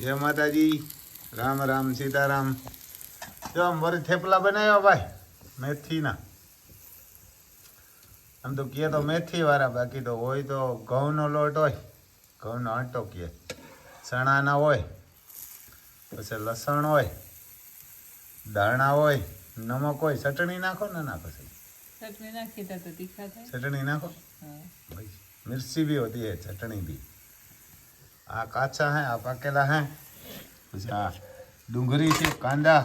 જય માતાજી. રામ રામ સીતારામ. જો આમ વરી થેપલા બનાવ્યા ભાઈ મેથીના. આમ તો કહે તો મેથી વાળા બાકી તો હોય તો ઘઉંનો લોટ હોય ઘઉંનો આંટો કહે. ચણાના હોય પછી લસણ હોય દાણા હોય નમક હોય ચટણી નાખો ને નાખો ચટણી નાખી તો તીખા થાય. ચટણી નાખો? મિર્ચી બી હોતી હે ચટણી બી. આ કાચા હે આ પાકેલા હે. પછી આ ડુંગળી છે કાંદા.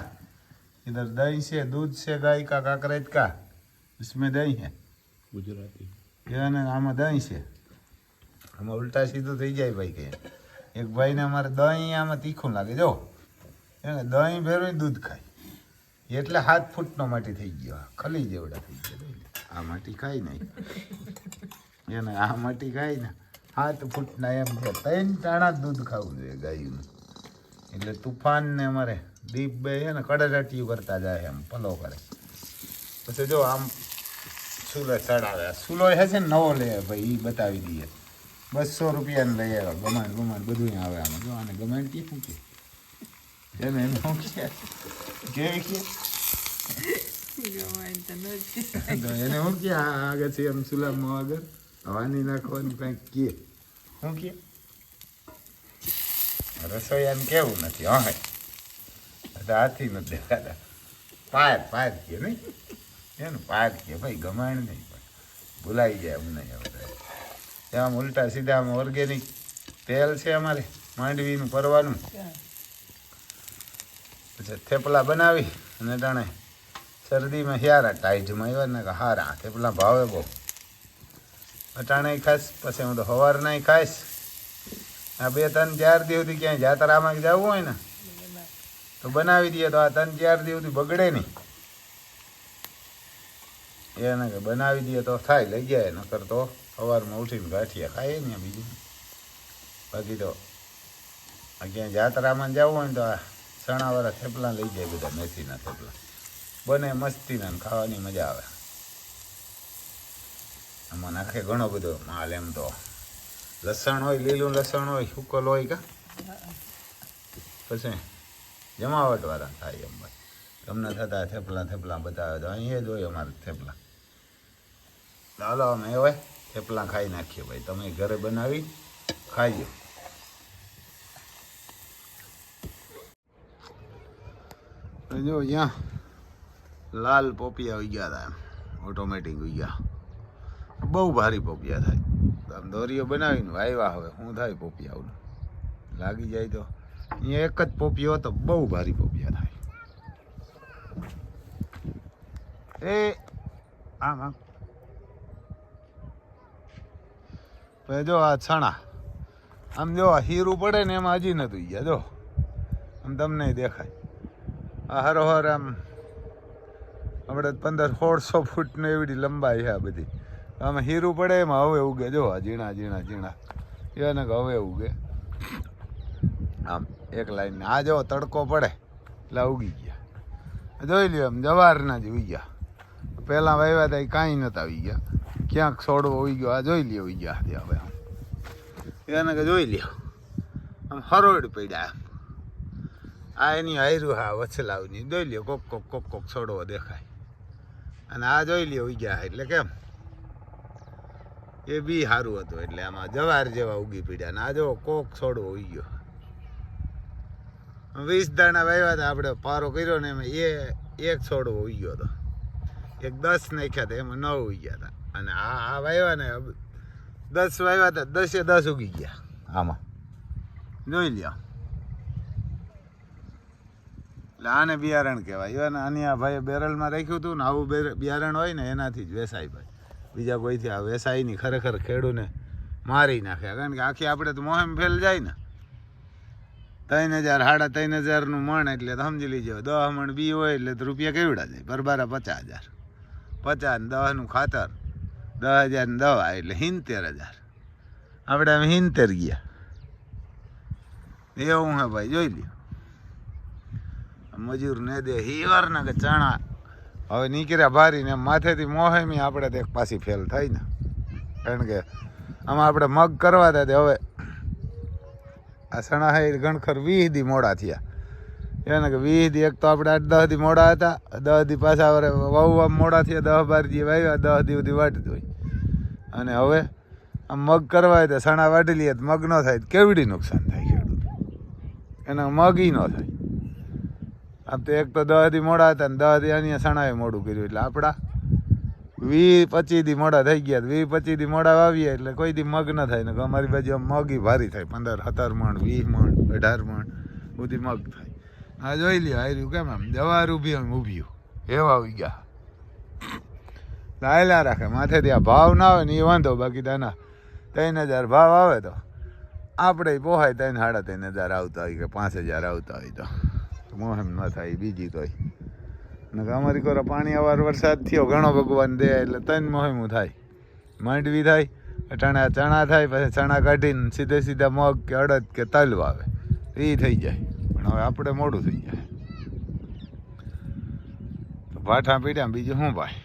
इधर દહીં છે દૂધ છે ગાય કા काकरेट કા ઉસમે દહીં है ગુજરાતી. એને આમાં દહીં છે. આમાં ઉલટા સીધું થઈ જાય ભાઈ કે. એક ભાઈને અમારે દહીં આમાં તીખું લાગે જો. એને દહીં ભેરવી દૂધ ખાય. એટલે હાથ ફૂટનો માટી થઈ ગયો. ખલી જેવડા થઈ ગયા આ માટી ખાય નહીં. એને આ માટી ખાય ને હાથ ફૂટના એમ કે ત્રણ ટાણા દૂધ ખાવું જોઈએ ગાયનું. એટલે તુફાન ને અમારે દીપ બે છે ને કડરાટીયું કરતા જાય એમ પલો કરે. પછી જો આમ સુલો ચડાવે. સુલો હે છે ને નવો લે ભાઈ એ બતાવી દઈએ. બસો રૂપિયાને લઈ આવ્યો ગમાણ ગમાણ બધું આવે આમાં. જો આને ગમાણ કે શું કે એને એમ શું કે કેવી કે? એને શું કે આગળ છે એમ સુલામાં આગળ હવાની નાખવાની કંઈક કે. શું કે રસોઈયાને કેવું નથી, હા તો હાથી નથી દેખાતા. પાર પાર કે નહીં? એનું પાર કે ભાઈ, ગમાણ નહીં પણ. ભૂલાઈ જાય નહીં હવે ત્યાં ઉલટા સીધા આમ ઓર્ગેનિક તેલ છે અમારે, માંડવીનું પરવાનું પછી થેપલા બનાવી અને તાણે શરદીમાં હિયારા ટાઈટમાં આવ્યા ને હારા, થેપલા ભાવે બહુ. અટાણે ખાઈશ, પછી હું તો સવારના ખાઈશ. આ બે ત્રણ ચાર દિવસથી ક્યાંય જાતરામાં જવું હોય ને, તો બનાવી દઈએ તો આ ત્રણ ચાર દિવસથી બગડે નહીં. એને કે બનાવી દઈએ તો થાય, લઈ જાય, નકર તો સવારમાં ઉઠીને ગાંઠિયા ખાઈએ ને બીજું. બાકી તો આ ક્યાંય જાતરામાં જવું હોય ને તો આ સણાવાળા થેપલા લઈ જાય બધા મેથીના થેપલા. બને મસ્તીના ખાવાની મજા આવે. આમાં નાખે ઘણો બધો માલ એમ તો. લસણ હોય, લીલું લસણ હોય, સુકલ હોય કા? પછી જમાવટ વાળા થાય એમ ભાઈ તમને થતા થેપલા થેપલા બતાવે તો અહીંયા જ હોય અમારે થેપલા. ચાલો અમે હોય થેપલા ખાઈ નાખીએ ભાઈ. તમે ઘરે બનાવી, ખાઈજો. જો, અહીંયા લાલ પોપિયા આવી ગયા હતા એમ. ઓટોમેટિક આવી ગયા. બહુ ભારી પોપિયા થાય. આમ દોરીઓ બનાવીને વાવ્યા હવે, શું થાય પોપિયાઓનું લાગી જાય તો. અહીંયા એક જ પોપિયો હતો, બહુ ભારી પોપિયા થાય. એ, આમ આમ. પછી જો આ છણા, આમ જો હીરું પડે ને એમાં હજી નતું ગયા, જો. આમ તમને દેખાય. આ હરોહર આમ આપણે પંદર સોળસો ફૂટની એવડી લંબાઈ છે આ બધી. આમાં હીરું પડે એમાં હવે ઉગે જો ઝીણા ઝીણા ઝીણા. એને કે હવે ઉગે આમ એક લાઈન આ જો તડકો પડે, એટલે ઉગી ગયા. જોઈ લ્યો આમ જવારના જ ઉઈ ગયા. પહેલાં વાવ્યા હતા એ કાંઈ નહોતા આવી ગયા. ક્યાંક છોડવો ઉઈ ગયો, આ જોઈ લ્યો ઉઈ ગયા હવે આમ. એને કે જોઈ લ્યો, આમ હરોડ પડ્યા આ એની હાયરું હા વછલાવની જોઈ લ્યો કોક કોક કોક કોક છોડવો દેખાય. અને આ જોઈ લ્યો ઉઈ ગયા એટલે કેમ? એ બી સારું હતું, એટલે આમાં જવાર જેવા ઉગી પીડ્યા ને આ જો કોક છોડવો ઉઈ ગયો. વીસ દાણા વાવ્યા હતા, આપણે પારો કર્યો ને એમાં એ એક છોડવો ઉઈ ગયો હતો. એક દસ નાખ્યા હતા, એમાં નવ ઉઈ ગયા હતા. અને આ આ વાવ્યા ને દસ વાવ્યા હતા, દસે દસ ઉગી ગયા આમાં. જોઈ લ્યો. એટલે આને બિયારણ કહેવાય. એને આની આ ભાઈએ બેરલમાં રાખ્યું હતું ને, આવું બિયારણ હોય ને, એનાથી જ વેસાય ભાઈ. બીજા કોઈથી આ વેસાય નહીં ખરેખર ખેડૂને મારી નાખે. કારણ કે આખી આપણે તો મોહેમ ફેલ જાય ને. ત્રણ હજાર, સાડા ત્રણ હજારનું મણ એટલે સમજી લીજો દસ મણ બી હોય એટલે તો રૂપિયા કેવડા જાય? બરબારા પચાસ હજાર. પચાસ ને દસનું ખાતર દસ હજાર ને દવા એટલે સિત્તેર હજાર. આપણે આમ સિત્તેર ગયા. એવું હે ભાઈ, જોઈ લ્યો. મજૂર ને દે, હિવાર ને કે ચણા. હવે નીકળ્યા ભારી ને માથેથી મોહેમી આપણે તો પાછી ફેલ થાય ને. કારણ કે આમાં આપણે મગ કરવા હતા હવે. આ સણા હે ગણખર વીસ દી મોડા થયા. એને કે વીસ દી એક તો આપણે આઠ દહ દી મોડા હતા. દહ દી પાછા વાવવા મોડા થયા, દહ બાર દી વાવ્યા દહ દી સુધી વાટી હોય. અને હવે આમ મગ કરવા હોય તો સણા વાટી લઈએ મગ ન થાય કેવડી નુકસાન થાય ખેડૂત એના મગ ન થાય. આમ તો એક તો દસ દી મોડા હતા ને દહથી અહીંયા સણાએ મોડું કર્યું એટલે આપણા વી પચીસ દી મોડા થઈ ગયા વી પચીસ દી મોડા વાવીએ એટલે કોઈ દી મગ ન થાય ને અમારી બાજુ મગી ભારી થાય. પંદર, સત્તર મણ, વીસ મણ, અઢાર મણ, બધી મગ થાય. આ જોઈ લ્યો આર્યું કેમ આમ? જવાર ઊભી આમ ઊભ્યું એવા આવી ગયા. લાયલા રાખે, માથેથી આ ભાવ ના આવે ને એ વાંધો, બાકી તાના ત્રણ હજાર ભાવ આવે તો. આપણે પોહાય ત્રણ, સાડા ત્રણ હજાર આવતા હોય કે પાંચ હજાર આવતા હોય તો. મોહેમ ન થાય, બીજી કોઈ ને અમારી કોરા પાણી અવાર વરસાદ થયો, ઘણો ભગવાન દે, એટલે ત્રણ મોહેમું થાય. માંડવી થાય, અટાણા ચણા થાય, પછી ચણા કાઢીને સીધે સીધા મગ કે અડદ કે તલ આવે એ થઈ જાય. પણ હવે આપણે મોડું થઈ જાય. ભાઠા પીડ્યા બીજું શું ભાઈ?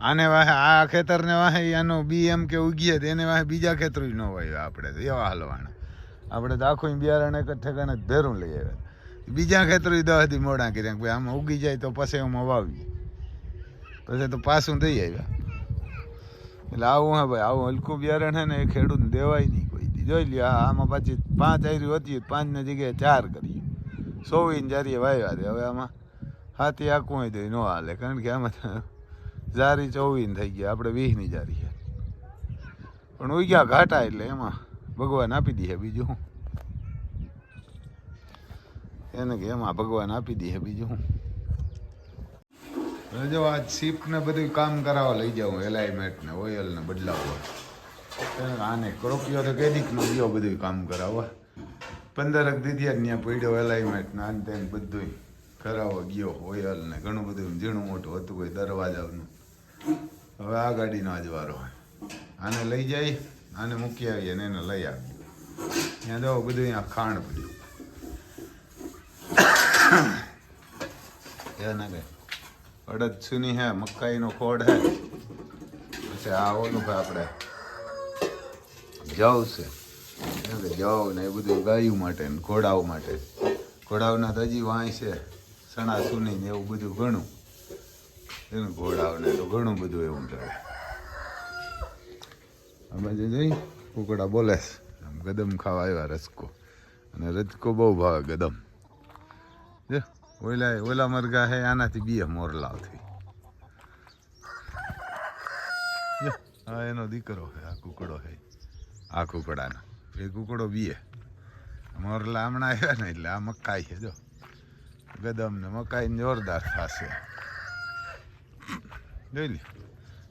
આને વાહે, આ ખેતરને વાહે આનો બી એમ કે ઉગીએ તો એને વાહે બીજા ખેતર ન હોય આપણે તો એવા હાલવાના. આપણે તો આખું બિયારણ એક જ ઠેકાણે જ ભેરું લઈ આવ્યા. બીજા ખેતર દહથી મોડા કર્યા ભાઈ આમાં ઉગી જાય તો પછી આમાં વાવીએ. પછી તો પાછું થઈ આવ્યા. એટલે આવું હે ભાઈ, આવું હલકું બિયારણ હે ને એ ખેડૂતને દેવાય નહીં કોઈ. જોઈ લ્યો આમાં પાછી પાંચ આયરી હતી પાંચની જગ્યાએ ચાર કરીએ. સોવીને જારીએ વાવ્યા દે. હવે આમાં હાથી આખું હોય તો ન હાલે, કારણ કે આમાં જારી ચોવીન થઈ ગયા આપણે વીસની જારી પણ ઉગ્યા ઘાટા એટલે એમાં ભગવાન આપી દઈએ બીજું. એને કે એમાં ભગવાન આપી દે બીજું હું? જો આ સીપ ને બધું કામ કરાવવા લઈ જાઉં એલાઇમેન્ટ ને ઓઇલ ને બદલાવવા આને ક્રોપિયો તો કઈ દીક નો ગયો બધું કામ કરાવવા પંદરક દીધી ત્યાં પડ્યો એલાઇમેન્ટ ને આને તેને બધું કરાવવા ગયો ઓઇલ ને ઘણું બધું ઝીણું મોટું હતું કોઈ દરવાજાનું. હવે આ ગાડીનો આજ વારો હોય આને લઈ જાય, આને મૂકી આવીએ ને એને લઈ આવીએ. ત્યાં જો બધું અહીંયા ખાણ પડ્યું. કે અડદ સુની હે, મકાઈનો ખોડ હે. પછી આ ઓલું ભાઈ આપણે જવ છે. કે જવ ને એ બધું ગાયું માટે ને ઘોડાઓ માટે. ઘોડાઓના તો હજી વાંય છે. સણા સુની ને એવું બધું ઘણું. એનું ઘોડાઓને તો ઘણું બધું એવું ચડે અમે જે જઈ, કુકડા બોલે આમ ગદમ ખાવા આવ્યા રસકો. અને રજકો બહુ ભાવે ગદમ. જો, ઓલા ઓલા મરઘા હે, આનાથી બીએ મોરલાવથી જો હા એનો દીકરો છે આ કુકડો છે આ કુકડાનો. એ કુકડો બીએ મોરલા હમણાં આવ્યા ને એટલે આ મકાઈ છે જો. ગદમ ને મકાઈ જોરદાર થશે. જોઈ લે.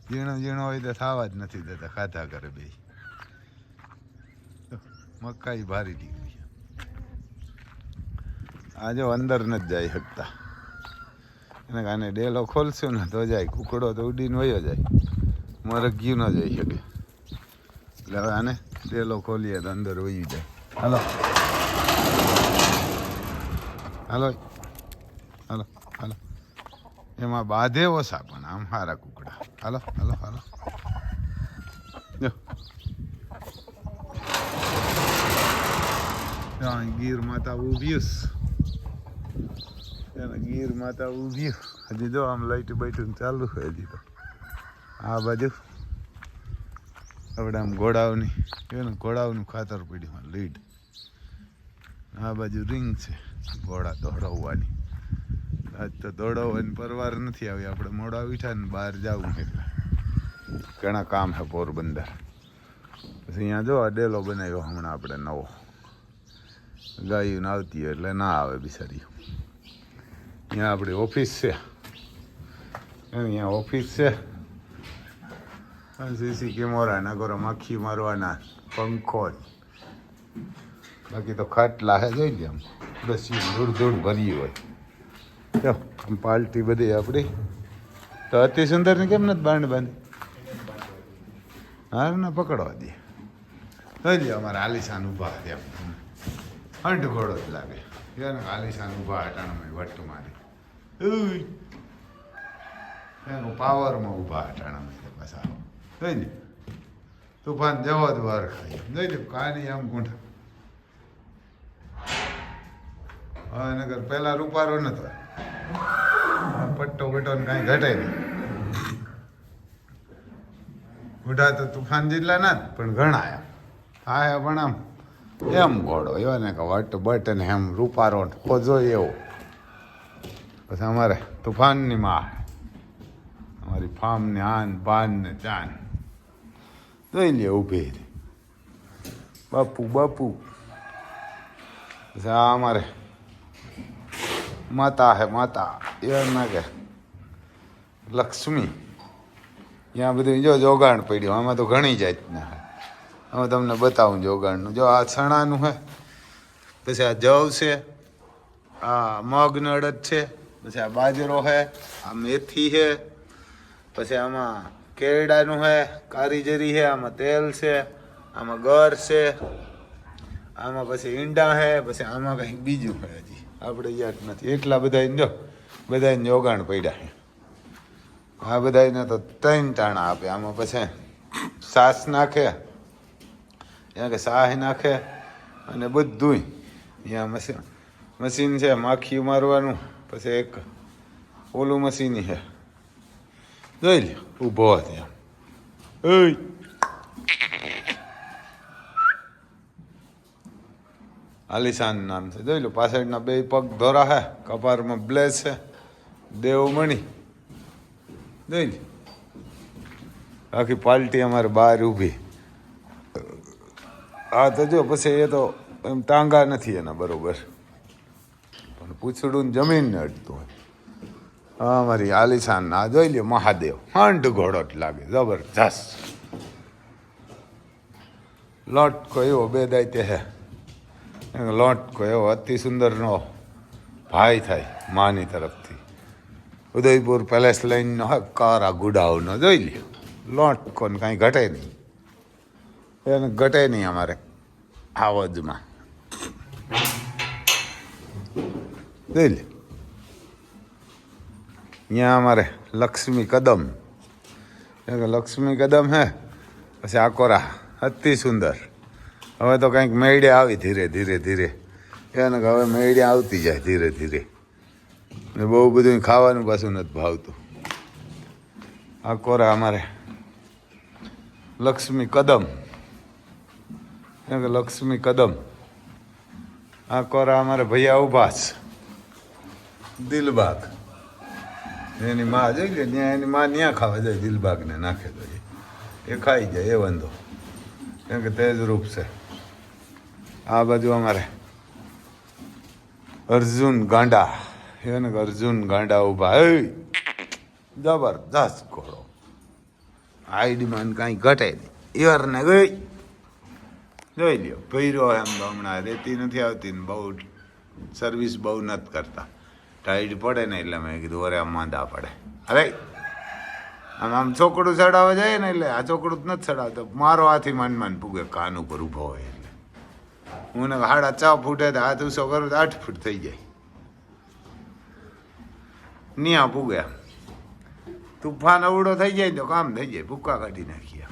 ઝીણો ઝીણો હોય તો થવા જ નથી દેતા, ખાધા કરે બે મકાઈ ભારી નીકળી. આ જો અંદર નથી જઈ શકતા એને કારણે ડેલો ખોલશું ને તો જાય, કુકડો તો ઉડીને વયો જાય. મરઘ્યું ન જઈ શકે એટલે હવે આને ડેલો ખોલીએ તો અંદર વયું જાય. હાલો. હાલો. હાલો હાલો. એમાં બાંધે ઓછા પણ, આમ હારા કુકડા. હાલો હાલો હાલો. જો. ગીર માતા ઊભી એને ગીર માતા ઊભી. હજી જો આમ લાઈટ બાઈટ ચાલુ હોય હજી તો. આ બાજુ આપણે આમ ઘોડાઓની એને ઘોડાઓનું ખાતર પીડ્યું લીડ. આ બાજુ રિંગ છે ઘોડા દોડાવવાની. આજ તો દોડાવવાની પરવાર નથી આવી. આપણે મોડા ઉઠ્યા ને બહાર જવું એટલે. ઘણા કામ છે પોરબંદર. પછી અહીંયા જો આ ડેલો બનાવ્યો હમણાં આપણે નવો. ગાયું આવતી હોય એટલે ના આવે બિચારી. અહીંયા આપણી ઓફિસ છે. અહીંયા ઓફિસ છે. સીસી કેમેરા કરો માખી મારવાના પંખો. બાકી તો ખાટલા હે જોઈ લે આમ. બસ ધૂળ ધૂળ ભરી હોય. આમ પાલટી બધી આપણી. તો અતિ સુંદર ને કેમ નથી બાંધ બાંધી? હા ના પકડવા દે. જોઈ લે અમારા આલિશાન ઊભા છે એમ ઘોડો જ લાગે. એને આલિશાન ઊભા અટાણામાં વટ મારી. એનું પાવરમાં ઊભા હટાણામાં પાછા જોઈ ને તુફાન જવા જ વાર ખાઈ જોઈ લે, કાની આમ ગુંઠા. હવે નગર પહેલાં રૂપારો નતો. પટ્ટો બટ્ટો ને કાંઈ ઘટે નહીં. ગુઢા તો તુફાન જેટલા ના પણ ઘણા આયા આયા પણ આમ. એમ ઘોડો એવો ને કે વટ, બટ ને એમ રૂપારો ખોજો એવો. પછી અમારે તુફાનની માં અમારી ફાર્મની આન પાન ને ચાન. જોઈ લે ઊભી. બાપુ બાપુ. પછી આ અમારે માતા હે, માતા. એવા ના કે લક્ષ્મી. ત્યાં બધું જો જોગાણ પડ્યું, આમાં તો ઘણી જાતના હવે તમને બતાવું જોગાણનું જો આ છણાનું હે, પછી આ જવ છે, આ મગ નડદ છે, પછી આ બાજરો હે, આ મેથી હે, પછી આમાં કેરડાનું હે કારીજરી હે, આમાં તેલ છે, આમાં ગર છે, આમાં પછી ઈંડા હે, પછી આમાં કંઈક બીજું હે હજી. આપણે યાદ નથી. એટલા બધા જો બધા જોગાણ પડ્યા છે આ બધાને તો ત્રણ ટાણા આપે. આમાં પછી સાસ નાખે ત્યાં કે સાહ નાખે અને બધુંય. ત્યાં મશીન મશીન છે, માખી મારવાનું, પછી એક ઓલું મશીન છે. જોઈ લે ઊભો ત્યાં. ઓય આલિશાન નામ છે. જોઈ લો પાછળના બે પગ ધોરા હે કપારમાં બ્લેસ છે, દેવમણી. જોઈ લે આખી પાલટી અમારે બહાર ઊભી. હા તો જો, પછી એ તો એમ ટાંગા નથી એના, બરોબર. પણ પૂછડું જમીનને અડતું હોય. હા, મારી આલિશાન ના, જોઈ લ્યો, મહાદેવ. હંટ ઘોડો જ લાગે, જબરજસ્ત. લોટકો એવો બે દાયતે હે લોટકો એવો અતિ સુંદરનો ભાઈ થાય, માની તરફથી. ઉદયપુર પેલેસ લાઈનનો હોય કારા ગુડાઓનો, જોઈ લ્યો. લોટકો ને કાંઈ ઘટે નહીં. એને ઘટે નહીં અમારે. આવજમાં જોઈ લે અહીંયા અમારે લક્ષ્મી કદમ લક્ષ્મી કદમ હે પછી આકોરા અતિ સુંદર હવે તો કંઈક મેળે આવી ધીરે ધીરે ધીરે એને કે હવે મેળે આવતી જાય ધીરે ધીરે ને બહુ બધું ખાવાનું પાછું નથી ભાવતું આકોરા અમારે લક્ષ્મી કદમ કેમ કે લક્ષ્મી કદમ. આ કોરા અમારે ભૈયા ઊભા છે. દિલબાગ. એની માં જોઈ લે, ત્યાં એની માં ત્યાં ખાવા જાય, દિલબાગને નાખે તો એ. ખાઈ જાય, એ વાંધો. કેમ કે તેજ રૂપ છે. આ બાજુ અમારે અર્જુન ગાંડા. એને અર્જુન ગાંડા ઊભા જબરદસ્ત ઘોડો. આઈડીમાં કાંઈ ઘટે નહીં. ઈવરને ગઈ. જોઈ લ્યો. ભૈરો એમ હમણાં રેતી નથી આવતી ને બહુ સર્વિસ બહુ નથી કરતા. ટાઈટ પડે ને એટલે મેં કીધું, અરે માંદા પડે. અરે, આમ આમ છોકડું ચડાવવા જાય ને એટલે આ છોકડું જ નથી ચડાવતો. મારો હાથી માન માન પૂગે, કાન ઉપર ઊભો હોય એટલે. હું ને હાડા ચા ફૂટે તો હાથ ઉસો કરું તો આઠ ફૂટ થઈ જાય. નિયા પૂગે. તુફાન અવડો થઈ જાય તો કામ થઈ જાય. ભૂકા કાઢી નાખીએ.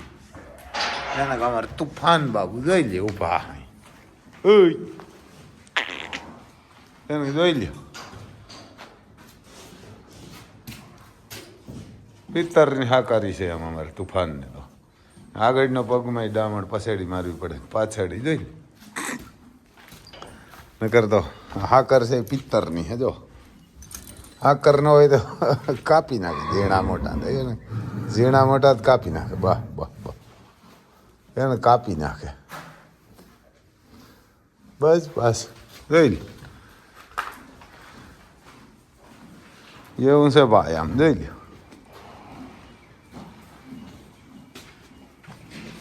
એના કે અમારે તુફાન બાબુ જોઈ લે ઊભા એને જોઈ લ્યો પિત્તરની હાકારી છે એમ અમારે તુફાનને તો આગળનો પગમાં ડામણ પછેડી મારવી પડે પાછળી જોઈ લે નકર તો હાકર છે પિત્તરની હે જો હાકર ન હોય તો કાપી નાખે ઝીણા મોટા ઝીણા મોટા જ કાપી નાખે વાહ વાહ એને કાપી નાખે. બસ બસ. જોઈ લે. એવું છે ભાઈ આમ, જોઈ લ્યો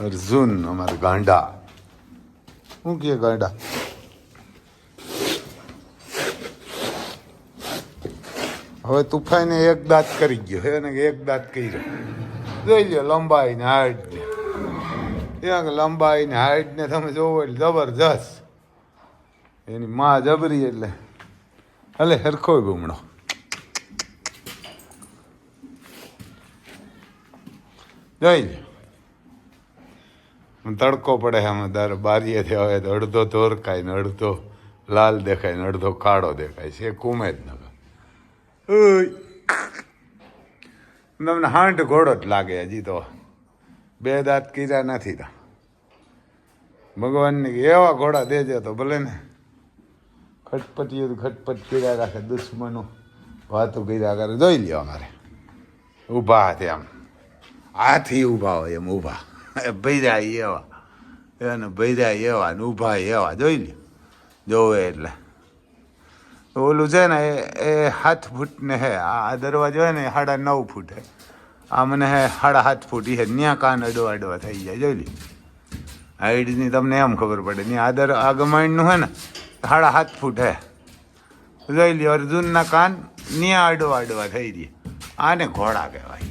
અર્જુન અમારે ગાંડા. શું કહે ગાંડા? હવે તુફાઈને એક દાંત કરી ગયો એને કે એક દાંત કર્યો. જોઈ લો લંબાઈ ને ત્યાં લંબાઈ ને હાઈટ ને તમે જોવો એટલે જબરજસ્ત. એની માં જબરી એટલે. હલે હરખો ગુમણો જોઈ તડકો પડે આમાં, તારે બારીએથી આવે તો અડધો ધોરકાય ને અડધો લાલ દેખાય ને અડધો કાળો દેખાય છે કુમે જ નગર તમને હાંઠ ઘોડો જ લાગે હજી તો. બે દાંત કીધા નથી તો. ભગવાનને એવા ઘોડા દેજે તો ભલે ને. ખટપટીઓ ખટપટ કર્યા રાખે, દુશ્મનો વાતો કર્યા કરે. જોઈ લ્યો અમારે. ઊભા હાથે આમ. હાથી ઊભા હોય એમ ઊભા. ભૈરા એવા. એને ભૈરા એવા ને ઊભા એવા. જોઈ લ્યો. જોવે એટલે. ઓલું છે ને, એ સાત ફૂટ ને હે. આ દરવાજો હોય ને સાડા નવ ફૂટ. હે આ મને સાડા હાથ ફૂટ એ ન્યા કાન અડવા અડવા થઈ જાય. જોઈ લે હાઈટની તમને એમ ખબર પડે. ને આદર આગમાઈનનું હે ને સાડા હાથ ફૂટ. હે જોઈ લે અર્જુનના કાન ન્યા અડવા અડવા થઈ જાય આને ઘોડા કહેવાય.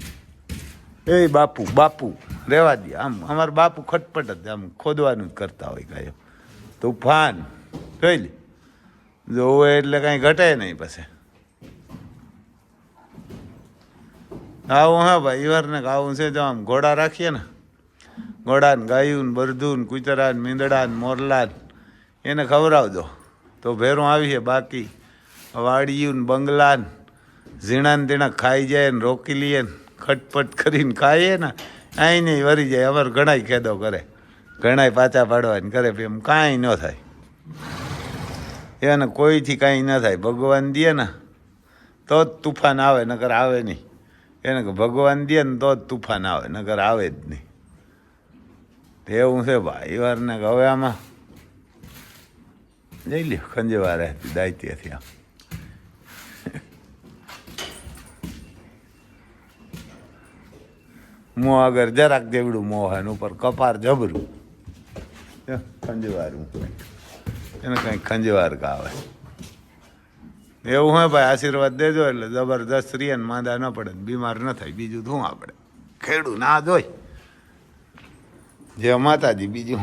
એ બાપુ બાપુ રહેવા દે આમ, અમારા બાપુ ખટપટ જ આમ ખોદવાનું જ કરતા હોય કાંઈ તુફાન. જોઈ લે જોવું એટલે કાંઈ ઘટે નહીં પછી. આવું હા ભાઈ, ઈવરને ગાવું છે. જો આમ ઘોડા રાખીએ ને ઘોડા ને ગાયું ને બરધું ને કૂતરા ને મીંદડા ને મોરલા એને ખવડાવજો. તો ભેરું આવીએ બાકી. વાડિયું ને બંગલા ને ઝીણા ને તીણા ખાઈ જાય ને રોકી લઈએ ને, ખટપટ કરીને ખાઈએ ને અહીં નહીં વરી જાય. અમારે ઘણાય ખેદો કરે. ઘણાય પાછા પાડવાની કરે એમ કાંઈ ન થાય. એને કોઈથી કાંઈ ન થાય. ભગવાન દે ને તો જ તુફાન આવે, નકર આવે નહીં. એને કે ભગવાન દે ને તો જ તુફાન આવે નગર આવે જ નહીં. એવું છે ભાઈ વારને હવે આમાં જઈ લ્યો ખંજેવા રહેતી, દાયત્યથી આમ. મોં આગળ જરાક જેવડું મોહન ઉપર કપાર જબરું. ખંજવારું એને કંઈક ખંજવાર કાવે. એવું હોય ભાઈ, આશીર્વાદ દેજો એટલે જબરદસ્ત રીએ ને માંદા ન પડે ને બીમાર ન થાય. બીજું શું આપણે? ખેડૂ ના જોઈ જે માતાજી, બીજું